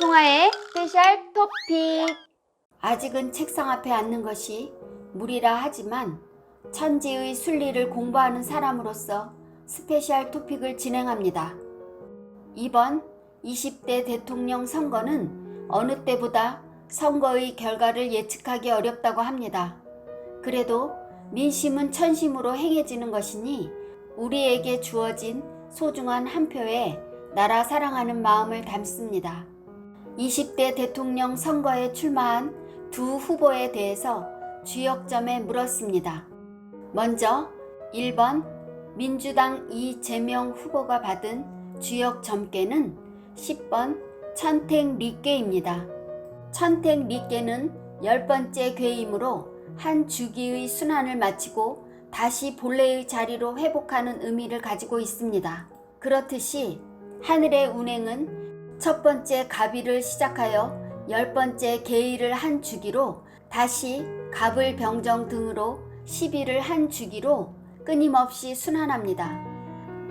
송아의 스페셜 토픽. 아직은 책상 앞에 앉는 것이 무리라 하지만 천지의 순리를 공부하는 사람으로서 스페셜 토픽을 진행합니다. 이번 20대 대통령 선거는 어느 때보다 선거의 결과를 예측하기 어렵다고 합니다. 그래도 민심은 천심으로 행해지는 것이니 우리에게 주어진 소중한 한 표에 나라 사랑하는 마음을 담습니다. 20대 대통령 선거에 출마한 두 후보에 대해서 주역점에 물었습니다. 먼저 1번 민주당 이재명 후보가 받은 주역 점괘는 10번 천택 리께입니다. 천택 리께는 열 번째 궤이므로 한 주기의 순환을 마치고 다시 본래의 자리로 회복하는 의미를 가지고 있습니다. 그렇듯이 하늘의 운행은 첫 번째 가비를 시작하여 열 번째 개의를 한 주기로 다시 갑을 병정 등으로 10일을 한 주기로 끊임없이 순환합니다.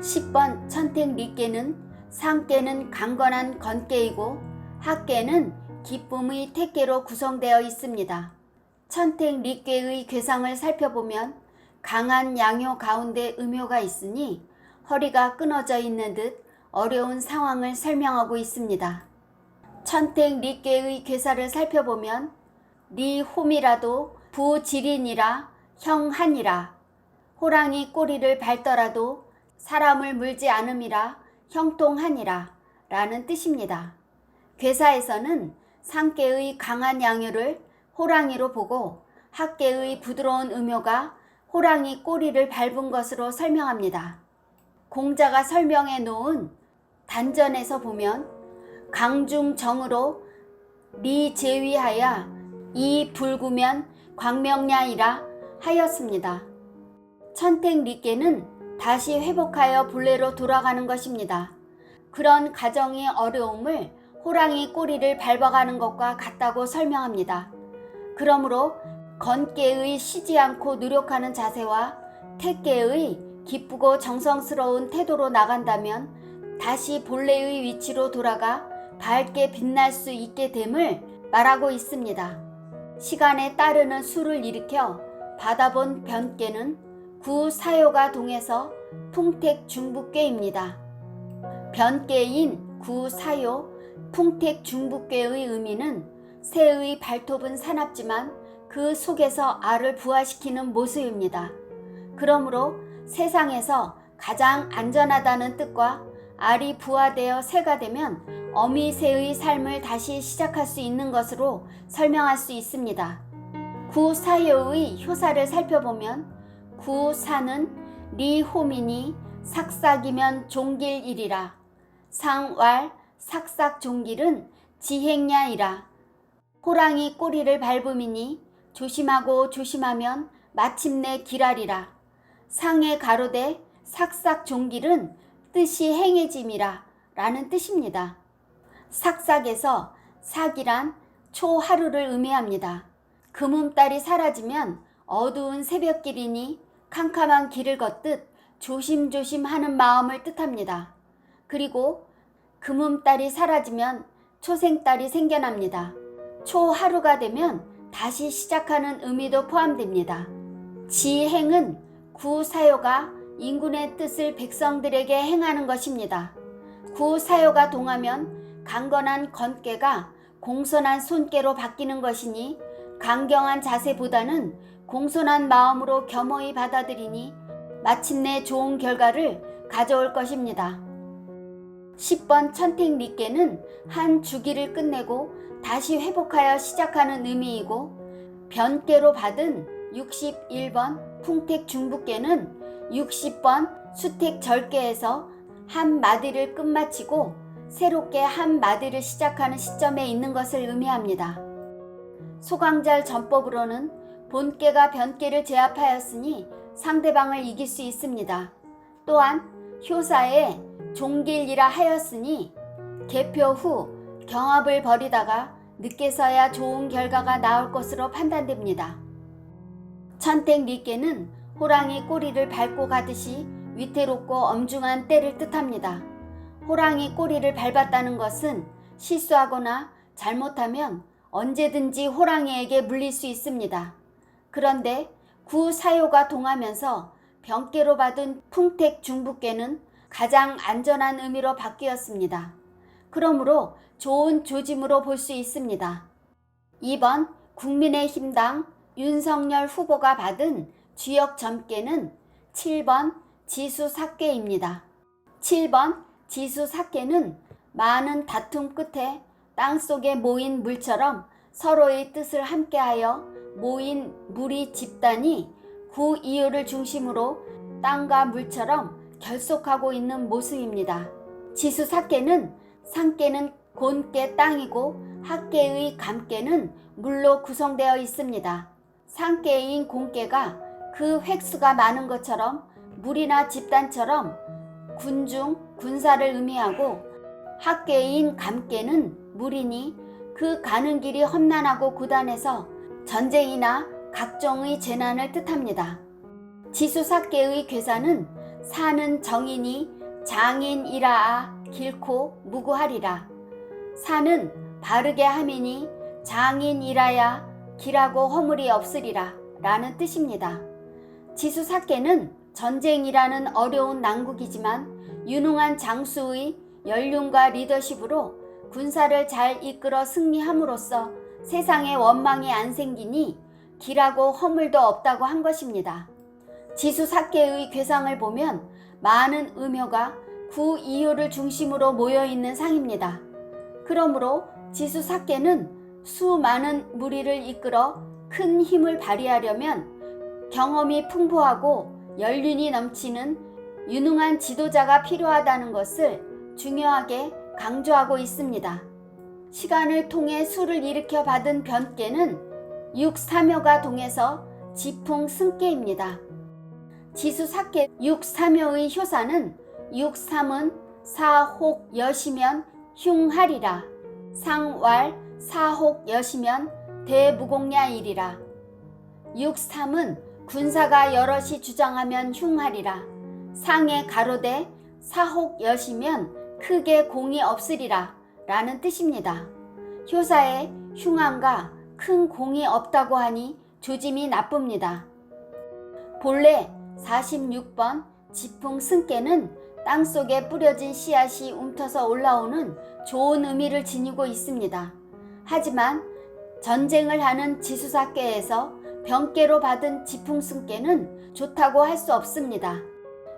10번 천택 리께는 상께는 강건한 건께이고 학께는 기쁨의 택께로 구성되어 있습니다. 천택 리께의 괴상을 살펴보면 강한 양효 가운데 음효가 있으니 허리가 끊어져 있는 듯 어려운 상황을 설명하고 있습니다. 천택 리께의 괴사를 살펴보면 리홈이라도 부지린이라 형한이라 호랑이 꼬리를 밟더라도 사람을 물지 않음이라 형통하니라 라는 뜻입니다. 괴사에서는 상계의 강한 양효를 호랑이로 보고 학계의 부드러운 음효가 호랑이 꼬리를 밟은 것으로 설명합니다. 공자가 설명해 놓은 단전에서 보면 강중정으로 리 제위하여 이 불구면 광명야이라 하였습니다. 천택 리께는 다시 회복하여 본래로 돌아가는 것입니다. 그런 가정의 어려움을 호랑이 꼬리를 밟아가는 것과 같다고 설명합니다. 그러므로 건깨의 쉬지 않고 노력하는 자세와 택깨의 기쁘고 정성스러운 태도로 나간다면 다시 본래의 위치로 돌아가 밝게 빛날 수 있게 됨을 말하고 있습니다. 시간에 따르는 수를 일으켜 받아본 변께는 구사요가 동에서 풍택 중북괴입니다. 변께인 구사요, 풍택 중북괴의 의미는 새의 발톱은 사납지만 그 속에서 알을 부화시키는 모습입니다. 그러므로 세상에서 가장 안전하다는 뜻과 알이 부화되어 새가 되면 어미 새의 삶을 다시 시작할 수 있는 것으로 설명할 수 있습니다. 구사효의 효사를 살펴보면 구사는 리호민이 삭삭이면 종길이리라. 상왈 삭삭 종길은 지행야이라. 호랑이 꼬리를 밟음이니 조심하고 조심하면 마침내 길하리라. 상의 가로대 삭삭 종길은 뜻이 행해짐이라 라는 뜻입니다. 삭삭에서 삭이란 초 하루를 의미합니다. 금음달이 사라지면 어두운 새벽길이니 캄캄한 길을 걷듯 조심조심 하는 마음을 뜻합니다. 그리고 금음달이 사라지면 초생달이 생겨납니다. 초 하루가 되면 다시 시작하는 의미도 포함됩니다. 지행은 구사요가 인군의 뜻을 백성들에게 행하는 것입니다. 구사요가 동하면 강건한 건깨가 공손한 손깨로 바뀌는 것이니 강경한 자세보다는 공손한 마음으로 겸허히 받아들이니 마침내 좋은 결과를 가져올 것입니다. 10번 천택 리께는 한 주기를 끝내고 다시 회복하여 시작하는 의미이고 변께로 받은 61번 풍택 중북께는 60번 수택 절께에서 한 마디를 끝마치고 새롭게 한 마디를 시작하는 시점에 있는 것을 의미합니다. 소강잘 전법으로는 본께가 변께를 제압하였으니 상대방을 이길 수 있습니다. 또한 효사에 종길이라 하였으니 개표 후 경합을 벌이다가 늦게서야 좋은 결과가 나올 것으로 판단됩니다. 천택 리께는 호랑이 꼬리를 밟고 가듯이 위태롭고 엄중한 때를 뜻합니다. 호랑이 꼬리를 밟았다는 것은 실수하거나 잘못하면 언제든지 호랑이에게 물릴 수 있습니다. 그런데 구 사요가 동하면서 병깨로 받은 풍택 중부깨는 가장 안전한 의미로 바뀌었습니다. 그러므로 좋은 조짐으로 볼 수 있습니다. 2번 국민의힘당 윤석열 후보가 받은 주역 점괘는 7번 지수삭계입니다. 7번 지수삭계는 많은 다툼 끝에 땅속에 모인 물처럼 서로의 뜻을 함께하여 모인 무리 집단이 구 이유를 중심으로 땅과 물처럼 결속하고 있는 모습입니다. 지수삭계는 상계는 곤깨 땅이고 학계의 감깨는 물로 구성되어 있습니다. 상계인 곤깨가 그 획수가 많은 것처럼 물이나 집단처럼 군중, 군사를 의미하고 학계인 감깨는 물이니 그 가는 길이 험난하고 고단해서 전쟁이나 각종의 재난을 뜻합니다. 지수삭계의 괴사는 사는 정인이 장인이라아 길고 무구하리라. 사는 바르게 함이니 장인이라야 길하고 허물이 없으리라. 라는 뜻입니다. 지수삭계는 전쟁이라는 어려운 난국이지만 유능한 장수의 연륜과 리더십으로 군사를 잘 이끌어 승리함으로써 세상에 원망이 안 생기니 길하고 허물도 없다고 한 것입니다. 지수삭계의 괴상을 보면 많은 의묘가 구 이유를 중심으로 모여 있는 상입니다. 그러므로 지수삭계는 수많은 무리를 이끌어 큰 힘을 발휘하려면 경험이 풍부하고 연륜이 넘치는 유능한 지도자가 필요하다는 것을 중요하게 강조하고 있습니다. 시간을 통해 수를 일으켜 받은 변께는 육사묘가 동해서 지풍 승계입니다. 지수삭계 육사묘의 효사는 육삼은 사혹 여시면 흉하리라 상왈 사혹 여시면 대무공야일이라 육삼은 군사가 여럿이 주장하면 흉하리라 상의 가로대 사혹 여시면 크게 공이 없으리라 라는 뜻입니다. 효사에 흉함과 큰 공이 없다고 하니 조짐이 나쁩니다. 본래 46번 지풍 승께는 땅 속에 뿌려진 씨앗이 움터서 올라오는 좋은 의미를 지니고 있습니다. 하지만 전쟁을 하는 지수사께에서 병깨로 받은 지풍승께는 좋다고 할 수 없습니다.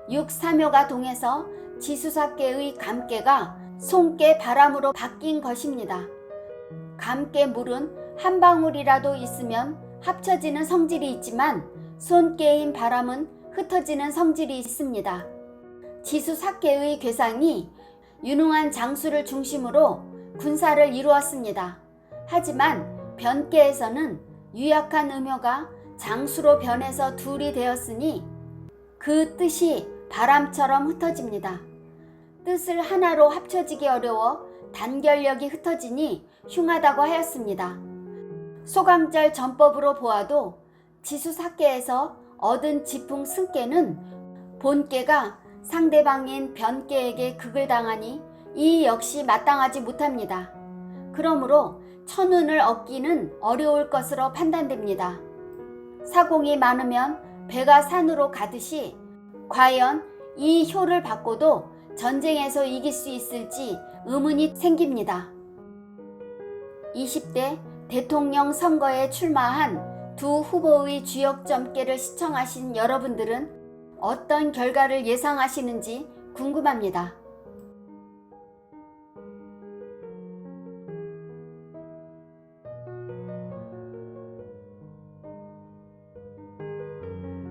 육사묘가 동해서 지수사께의 감깨가 손깨 바람으로 바뀐 것입니다. 감깨 물은 한 방울이라도 있으면 합쳐지는 성질이 있지만 손깨인 바람은 흩어지는 성질이 있습니다. 지수사께의 괴상이 유능한 장수를 중심으로 군사를 이루었습니다. 하지만 변께에서는 유약한 음효가 장수로 변해서 둘이 되었으니 그 뜻이 바람처럼 흩어집니다. 뜻을 하나로 합쳐지기 어려워 단결력이 흩어지니 흉하다고 하였습니다. 소강절 전법으로 보아도 지수사께에서 얻은 지풍 승께는 본께가 상대방인 변께에게 극을 당하니 이 역시 마땅하지 못합니다. 그러므로 천운을 얻기는 어려울 것으로 판단됩니다. 사공이 많으면 배가 산으로 가듯이 과연 이 효를 받고도 전쟁에서 이길 수 있을지 의문이 생깁니다. 20대 대통령 선거에 출마한 두 후보의 주역 점괘를 시청하신 여러분들은 어떤 결과를 예상하시는지 궁금합니다.